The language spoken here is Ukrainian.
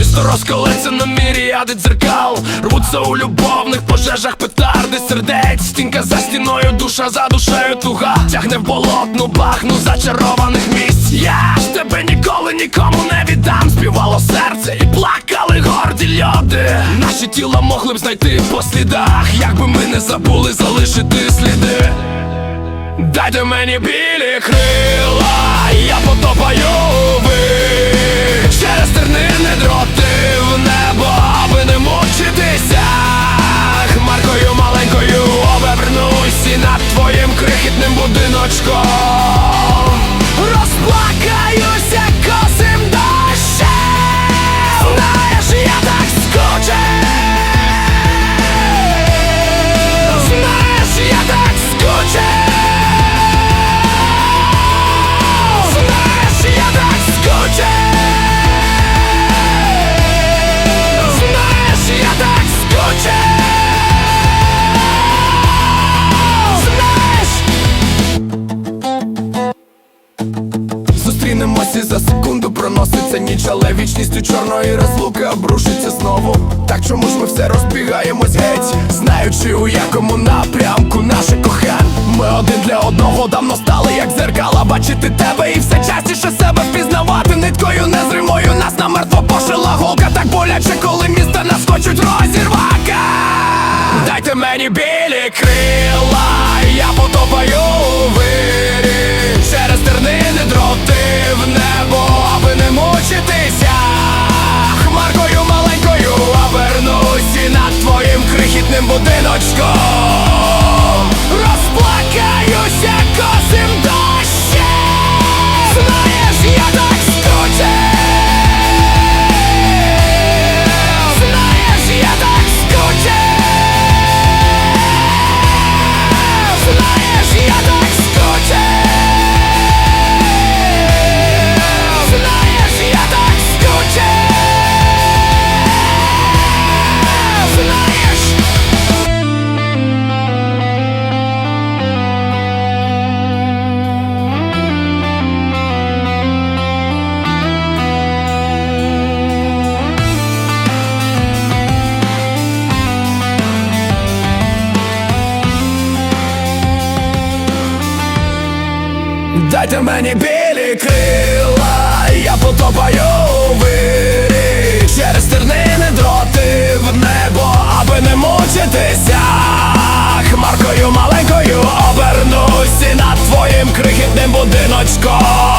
Місто розколеться на міріади дзеркал. Рвуться у любовних пожежах петарди. Сердець Стінка за стіною, душа за душею туга. Тягне в болотну бахну зачарованих місць. Я ж тебе ніколи нікому не віддам. Співало серце і плакали горді люди. Наші тіла могли б знайти по слідах Якби ми не забули залишити сліди. Дайте мені білі крила, я потопаю будиночком проноситься ніч, але вічністю чорної розлуки обрушиться знову. Так чому ж ми все розбігаємось геть, знаючи у якому напрямку наше кохань Ми один для одного давно стали, як зеркала, бачити тебе і все частіше себе впізнавати got Дайте мені білі крила, я потопаю у вирі. Через тернини дроти в небо, аби не мучитися. Хмаркою маленькою обернусь і над твоїм крихітним будиночком